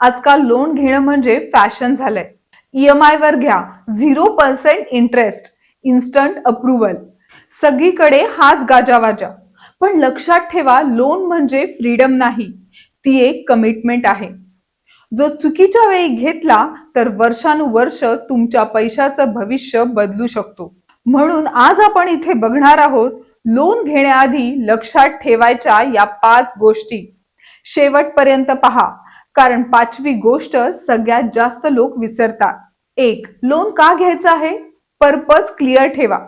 आजकाल लोन घेणं म्हणजे फॅशन झालंय. ईएमआय वर घ्या zero percent interest instant approval सगळीकडे हाच गाजावाजा. पण लक्षात ठेवा लोन म्हणजे फ्रीडम नाही. ती एक कमिटमेंट आहे. जो चुकीच्या वेळी घेतला तर वर्षानुवर्ष तुमच्या पैशाचं भविष्य बदलू शकतो. म्हणून आज आपण इथे बघणार आहोत लोन घेण्याआधी लक्षात ठेवायच्या या पाच गोष्टी. शेवटपर्यंत पहा. कारण पाचवी गोष्ट सगळ्यात जास्त लोक विसरतात. एक लोन का घ्यायचं आहे? पर्पज क्लिअर ठेवा.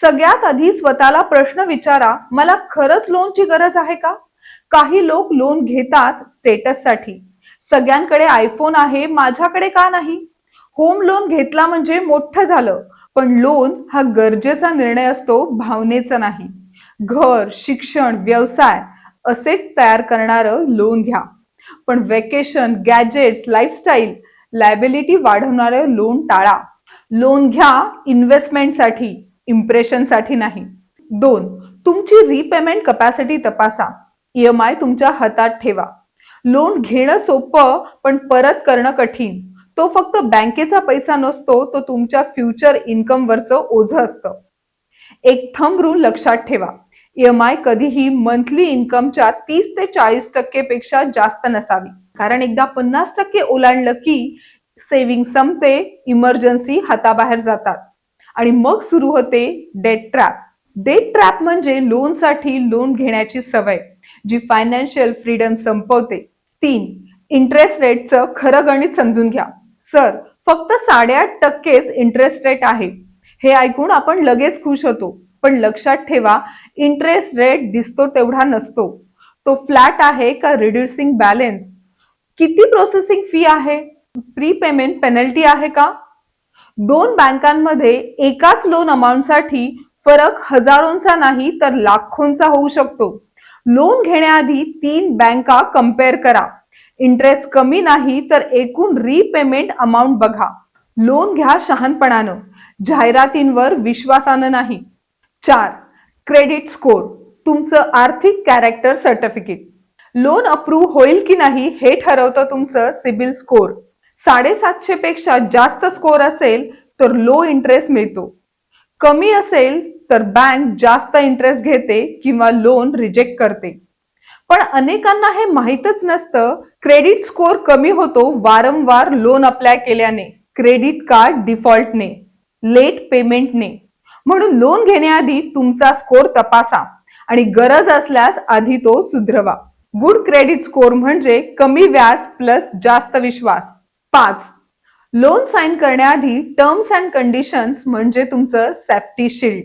सगळ्यात आधी स्वतःला प्रश्न विचारा मला खरंच लोनची गरज आहे का? काही लोक लोन घेतात स्टेटससाठी. सगळ्यांकडे आयफोन आहे माझ्याकडे का नाही? होम लोन घेतला म्हणजे मोठं झालं पण लोन हा गरजेचा निर्णय असतो भावनेचा नाही. घर शिक्षण व्यवसाय असेट तयार करणारं लोन घ्या. पण वेकेशन गॅजेट्स लाईफस्टाईल लायबिलिटी वाढवणारे लोन टाळा. लोन घ्या इन्व्हेस्टमेंटसाठी इम्प्रेशनसाठी नाही. दोन तुमची रिपेमेंट कपॅसिटी तपासा. ईएमआय तुमच्या हातात ठेवा. लोन घेणं सोपं पण परत करणं कठीण. तो फक्त बँकेचा पैसा नसतो तो तुमच्या फ्युचर इन्कमवरचं ओझं असतं. एक थंब रूल लक्षात ठेवा. ईएमआय कधीही मंथली इन्कमच्या तीस ते चाळीस टक्के पेक्षा जास्त नसावी. कारण एकदा पन्नास टक्के ओलांडलं की सेव्हिंग संपते इमर्जन्सी हाताबाहेर जातात. आणि मग सुरू होते डेट ट्रॅप डेट ट्रॅप म्हणजे लोनसाठी लोन घेण्याची सवय जी फायनान्शियल फ्रीडम संपवते. तीन इंटरेस्ट रेटचं खरं गणित समजून घ्या. सर फक्त साडेआठ टक्केच इंटरेस्ट रेट आहे. हे ऐकून आपण लगेच खुश होतो. पण लक्षात ठेवा इंटरेस्ट रेट दिसतो तेवढा नसतो. तो फ्लॅट आहे का रिड्युसिंग बॅलेन्स किती प्रोसेसिंग फी आहे? प्री पेमेंट पेनल्टी आहे का? दोन बँकांमध्ये एकाच लोन अमाऊंटसाठी फरक हजारोंचा नाही तर लाखोंचा होऊ शकतो. लोन घेण्याआधी तीन बँका कंपेअर करा. इंटरेस्ट कमी नाही तर एकूण रिपेमेंट अमाऊंट बघा. लोन घ्या शहाणपणानं. जाहिरातींवर विश्वासानं नाही. चार. क्रेडिट स्कोर तुमचं आर्थिक कॅरेक्टर सर्टिफिकेट लोन अप्रूव्ह होईल की नाही हे ठरवतं तुमचं सिबिल स्कोर. साडेसातशे पेक्षा जास्त स्कोर असेल तर लो इंटरेस्ट मिळतो. कमी असेल तर बँक जास्त इंटरेस्ट घेते किंवा लोन रिजेक्ट करते. पण अनेकांना हे माहीतच नसतं क्रेडिट स्कोर कमी होतो वारंवार लोन अप्लाय केल्याने क्रेडिट कार्ड डिफॉल्टने लेट पेमेंटने म्हणून लोन घेण्याआधी तुमचा स्कोर तपासा. आणि गरज असल्यास आधी तो सुधरवा. गुड क्रेडिट स्कोर म्हणजे कमी व्याज प्लस जास्त विश्वास. पाच. लोन साइन करण्याआधी टर्म्स अँड कंडिशन्स म्हणजे तुमचं सेफ्टी शिल्ड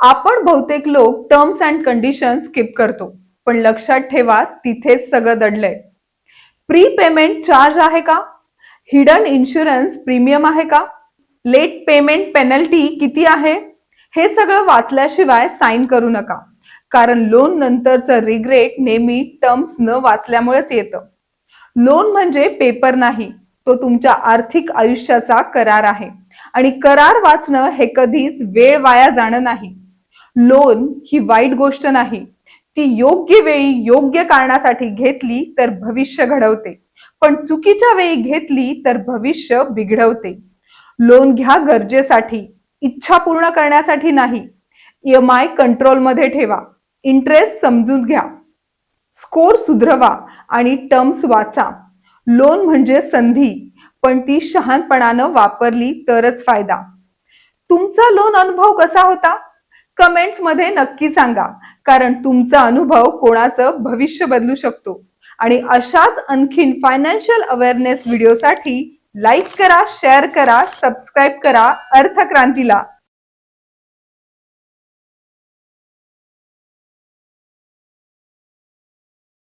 आपण बहुतेक लोक टर्म्स अँड कंडिशन स्किप करतो पण लक्षात ठेवा तिथेच सगळं दडलंय. प्री पेमेंट चार्ज आहे का? हिडन इन्शुरन्स प्रीमियम आहे का? लेट पेमेंट पेनल्टी किती आहे? हे सगळं वाचल्याशिवाय साइन करू नका. कारण लोन नंतरचं रिग्रेट नेहमी टर्म्स न वाचल्यामुळेच येतं. लोन म्हणजे पेपर नाही तो तुमच्या आर्थिक आयुष्याचा करार आहे. आणि करार वाचणं हे कधीच वेळ वाया जाणं नाही. लोन ही वाईट गोष्ट नाही. ती योग्य वेळी योग्य कारणासाठी घेतली तर भविष्य घडवते. पण चुकीच्या वेळी घेतली तर भविष्य बिघडवते. लोन घ्या गरजेसाठी. इच्छा पूर्ण करण्यासाठी नाही. ईएमआय कंट्रोलमध्ये ठेवा. इंटरेस्ट समजून घ्या. स्कोर सुधरवा आणि टर्म्स वाचा. लोन म्हणजे संधी पण ती शहाणपणानं वापरली तरच फायदा. तुमचा लोन अनुभव कसा होता? कमेंट्समध्ये नक्की सांगा कारण तुमचा अनुभव कोणाचं भविष्य बदलू शकतो. आणि अशाच आणखीन फायनान्शियल अवेअरनेस व्हिडिओसाठी लाईक करा शेअर करा सबस्क्राईब करा अर्थक्रांतीला.